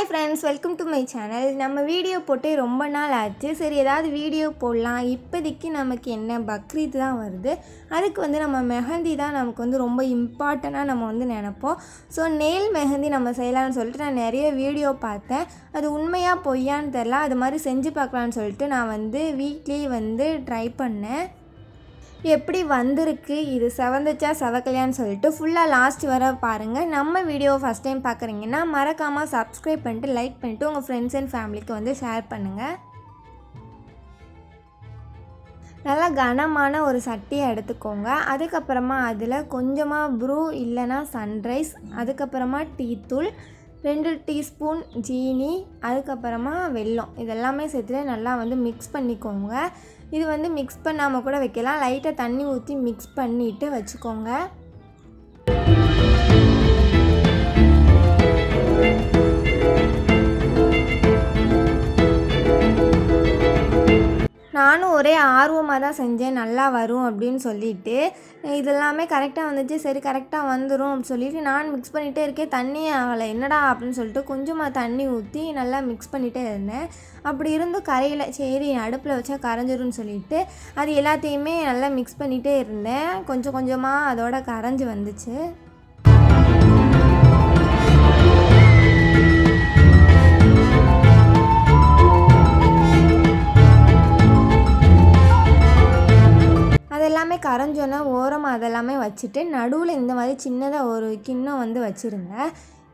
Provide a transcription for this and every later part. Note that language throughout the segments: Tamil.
Hi friends welcome to my channel நம்ம வீடியோ போட்டு ரொம்ப நாள் ஆச்சு. சரி ஏதாவது வீடியோ போடலாம். இப்போதைக்கு நமக்கு என்ன? பக்ரீத் தான் வருது. அதுக்கு வந்து நம்ம மெஹந்தி தான் நமக்கு வந்து ரொம்ப இம்பார்ட்டண்ட்டாக நம்ம வந்து நினப்போம். ஸோ நெயில் மெஹந்தி நம்ம செய்யலாம்னு சொல்லிட்டு நான் நிறைய வீடியோ பார்த்தேன். அது உண்மையாக பொய்யான்னு தெரில அது மாதிரி செஞ்சு பார்க்கலான்னு சொல்லிட்டு நான் வந்து வீட்லேயே வந்து ட்ரை பண்ணேன். எப்படி வந்திருக்கு இது செவந்துச்சா செவக்கலையான்னு சொல்லிட்டு ஃபுல்லாக லாஸ்ட் வர பாருங்கள் நம்ம வீடியோ ஃபஸ்ட் டைம் பார்க்குறீங்கன்னா மறக்காமல் சப்ஸ்கிரைப் பண்ணிட்டு லைக் பண்ணிட்டு உங்கள் ஃப்ரெண்ட்ஸ் அண்ட் ஃபேமிலிக்கு வந்து ஷேர் பண்ணுங்கள் நல்லா கனமான ஒரு சட்டியை எடுத்துக்கோங்க. அதுக்கப்புறமா அதில் கொஞ்சமாக ப்ரூ இல்லைன்னா சன்ரைஸ் அதுக்கப்புறமா டீத்தூள் ரெண்டு டீஸ்பூன் ஜீனி அதுக்கப்புறமா வெல்லம். இதெல்லாமே சேர்த்துட்டு நல்லா வந்து மிக்ஸ் பண்ணிக்கோங்க. இது வந்து மிக்ஸ் பண்ணாமல் கூட வைக்கலாம். லைட்டாக தண்ணி ஊற்றி மிக்ஸ் பண்ணிவிட்டு வச்சுக்கோங்க. ஒரே ஆர்வமாக தான் செஞ்சேன் நல்லா வரும் அப்படின்னு சொல்லிட்டு. இதெல்லாமே கரெக்டாக வந்துச்சு. சரி கரெக்டாக வந்துடும் அப்படின்னு சொல்லிட்டு நான் மிக்ஸ் பண்ணிகிட்டே இருக்கேன். தண்ணி ஆகலை என்னடா அப்படின்னு சொல்லிட்டு கொஞ்சமாக தண்ணி ஊற்றி நல்லா மிக்ஸ் பண்ணிகிட்டே இருந்தேன். அப்படி இருந்தும் கரையில் சரி அடுப்பில் வச்சா கரைஞ்சிரும்னு சொல்லிட்டு அது எல்லாத்தையுமே நல்லா மிக்ஸ் பண்ணிகிட்டே இருந்தேன். கொஞ்சம் கொஞ்சமாக அதோட கரைஞ்சி வந்துச்சு. வச்சுட்டு நடுவில் இந்த மாதிரி சின்னதாக ஒரு கிண்ணம் வந்து வச்சுருங்க.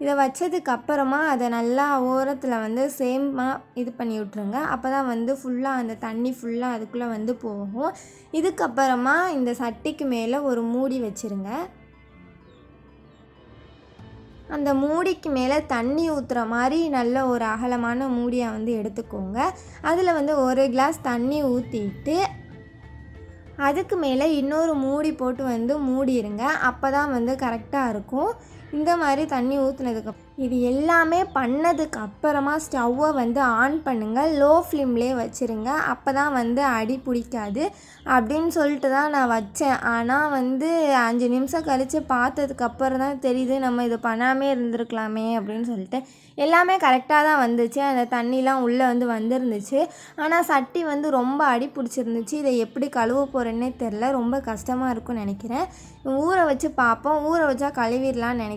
இதை வச்சதுக்கு அப்புறமா அதை நல்லா ஓரத்தில் வந்து சேமாக இது பண்ணி விட்ருங்க அப்போ தான் வந்து ஃபுல்லாக அந்த தண்ணி ஃபுல்லாக அதுக்குள்ளே வந்து போகும். இதுக்கப்புறமா இந்த சட்டிக்கு மேலே ஒரு மூடி வச்சுருங்க. அந்த மூடிக்கு மேலே தண்ணி ஊற்றுற மாதிரி நல்ல ஒரு அகலமான மூடியை வந்து எடுத்துக்கோங்க. அதில் வந்து ஒரு கிளாஸ் தண்ணி ஊற்றிட்டு அதுக்கு மேலே இன்னொரு மூடி போட்டு வந்து மூடிடுங்க அப்போ தான் வந்து கரெக்டாக இருக்கும். இந்த மாதிரி தண்ணி ஊற்றுனதுக்கு இது எல்லாமே பண்ணதுக்கு அப்புறமா ஸ்டவ்வை வந்து ஆன் பண்ணுங்கள் லோ ஃப்ளேம்லேயே வச்சுருங்க. அப்போ தான் வந்து அடி பிடிக்காது. அப்படின்னு சொல்லிட்டு தான் நான் வச்சேன். ஆனால் வந்து அஞ்சு நிமிஷம் கழித்து பார்த்ததுக்கு அப்புறம் தான் தெரியுது நம்ம இது பண்ணாமே இருந்திருக்கலாமே அப்படின்னு சொல்லிட்டு. எல்லாமே கரெக்டாக தான் வந்துச்சு. அந்த தண்ணிலாம் உள்ளே வந்து வந்துருந்துச்சு. ஆனால் சட்டி வந்து ரொம்ப அடி பிடிச்சிருந்துச்சு. இதை எப்படி கழுவ போகிறேன்னே தெரில ரொம்ப கஷ்டமாக இருக்கும்னு நினைக்கிறேன். ஊற வச்சு பார்ப்போம். ஊற வச்சா கழுவிடலான்னு நினைக்கிறேன்.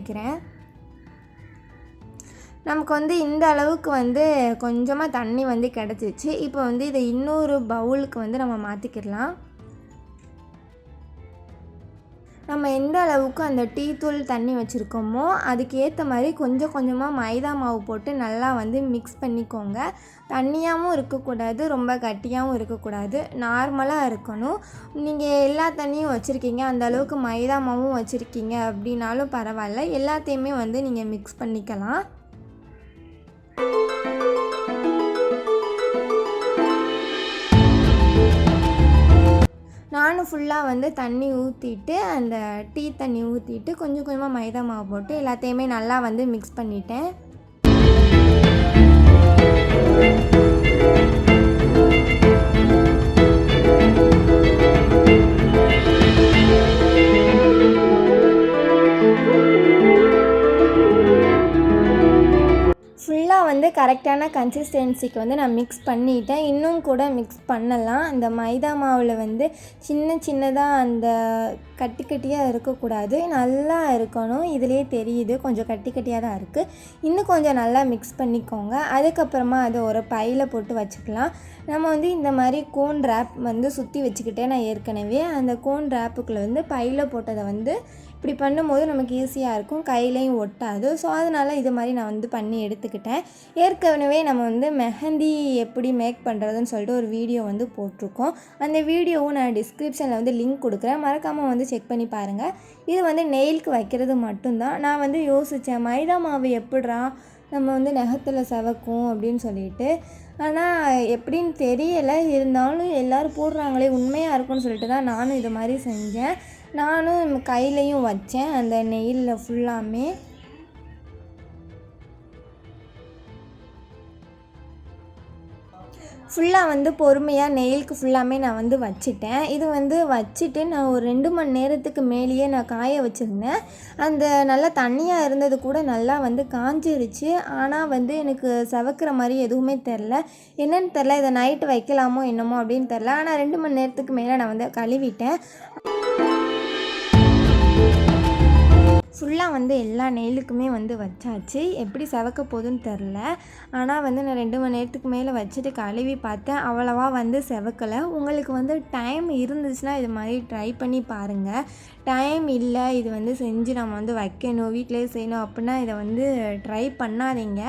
நமக்கு வந்து இந்த அளவுக்கு வந்து கொஞ்சமாக தண்ணி வந்து கிடச்சிச்சு. இப்போ வந்து இதை இன்னொரு பவுலுக்கு வந்து நம்ம மாற்றிக்கிடலாம் நம்ம எந்த அளவுக்கு அந்த டீ தூள் தண்ணி வச்சுருக்கோமோ அதுக்கு ஏற்ற மாதிரி கொஞ்சம் கொஞ்சமாக மைதா மாவு போட்டு நல்லா வந்து மிக்ஸ் பண்ணிக்கோங்க. தண்ணியாகவும் இருக்கக்கூடாது ரொம்ப கட்டியாகவும் இருக்கக்கூடாது. நார்மலாக இருக்கணும். நீங்கள் எல்லா தண்ணியும் வச்சுருக்கீங்க அந்த அளவுக்கு மைதா மாவும் வச்சுருக்கீங்க அப்படின்னாலும் பரவாயில்ல. எல்லாத்தையுமே வந்து நீங்கள் மிக்ஸ் பண்ணிக்கலாம். நானும் ஃபுல்லாக வந்து தண்ணி ஊற்றிட்டு அந்த டீ தண்ணி ஊற்றிட்டு கொஞ்சம் கொஞ்சமாக மைதா மாவு போட்டு எல்லாத்தையுமே நல்லா வந்து மிக்ஸ் பண்ணிட்டேன். வந்து கரெக்டான கன்சிஸ்டன்சிக்கு வந்து நான் மிக்ஸ் பண்ணிட்டேன். இன்னும் கூட மிக்ஸ் பண்ணலாம். அந்த மைதா மாவில் வந்து சின்ன சின்னதாக அந்த கட்டி கட்டியாக இருக்கக்கூடாது. நல்லா இருக்கணும். இதிலே தெரியுது. கொஞ்சம் கட்டி கட்டியாக தான் இருக்குது இன்னும் கொஞ்சம் நல்லா மிக்ஸ் பண்ணிக்கோங்க. அதுக்கப்புறமா அதை ஒரு பையில் போட்டு வச்சுக்கலாம். நம்ம வந்து இந்த மாதிரி கோன் ரேப் வந்து சுற்றி வச்சுக்கிட்டேன் நான் ஏற்கனவே அந்த கோன் ரேப்புக்குள்ளே வந்து பையில் போட்டதை வந்து இப்படி பண்ணும்போது நமக்கு ஈஸியாக இருக்கும். கையிலையும் ஒட்டாது. ஸோ அதனால் இது மாதிரி நான் வந்து பண்ணி எடுத்துக்கிட்டேன். ஏற்கனவே நம்ம வந்து மெஹந்தி எப்படி மேக் பண்ணுறதுன்னு சொல்லிட்டு ஒரு வீடியோ வந்து போட்டிருக்கோம். அந்த வீடியோவும் நான் டிஸ்கிரிப்ஷனில் வந்து லிங்க் கொடுக்குறேன். மறக்காமல் வந்து செக் பண்ணி பாருங்கள் இது வந்து நெயிலுக்கு வைக்கிறது மட்டும்தான். நான் வந்து யோசித்தேன் மைதா மாவு எப்படிரா நம்ம வந்து நெகத்தில் செவக்கும் அப்படின்னு சொல்லிட்டு. ஆனால் எப்படின்னு தெரியலை. இருந்தாலும் எல்லோரும் போடுறாங்களே உண்மையாக இருக்கும்னு சொல்லிட்டு தான் நானும் இது மாதிரி செஞ்சேன். நானும் கையிலையும் வச்சேன் அந்த நெயிலில் ஃபுல்லாமே ஃபுல்லாக வந்து பொறுமையாக நெயிலுக்கு ஃபுல்லாமே நான் வந்து வச்சுட்டேன். இது வந்து வச்சுட்டு நான் ஒரு ரெண்டு மணி நேரத்துக்கு மேலேயே நான் காய வச்சுருந்தேன். அந்த நல்லா தண்ணியாக இருந்தது கூட நல்லா வந்து காஞ்சிருச்சு. ஆனால் வந்து எனக்கு சவக்கிற மாதிரி எதுவுமே தெரில என்னன்னு தெரில இதை நைட்டு வைக்கலாமோ என்னமோ அப்படின்னு தெரில ஆனால் ரெண்டு மணி நேரத்துக்கு மேலே நான் வந்து கழுவிட்டேன். ஃபுல்லாக வந்து எல்லா நெயிலுக்குமே வந்து வச்சாச்சு. எப்படி செவக்க போகுதுன்னு தெரில. ஆனால் வந்து நான் ரெண்டு மணி நேரத்துக்கு மேலே வச்சுட்டு கழுவி பார்த்தேன். அவ்வளவா வந்து செவக்கலை. உங்களுக்கு வந்து டைம் இருந்துச்சுன்னா இது மாதிரி ட்ரை பண்ணி பாருங்கள் டைம் இல்லை இது வந்து செஞ்சு நம்ம வந்து வைக்கணும் வீட்டிலே செய்யணும் அப்படின்னா இதை வந்து ட்ரை பண்ணாதீங்க.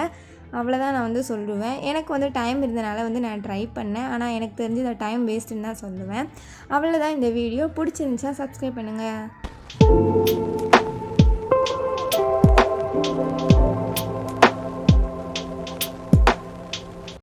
அவ்வளோதான் நான் வந்து சொல்லுவேன். எனக்கு வந்து டைம் இருந்தனால வந்து நான் ட்ரை பண்ணேன். ஆனால் எனக்கு தெரிஞ்சு இதை டைம் வேஸ்ட்டுன்னு தான் சொல்லுவேன். அவ்வளோதான் இந்த வீடியோ பிடிச்சிருந்துச்சா சப்ஸ்கிரைப் பண்ணுங்கள்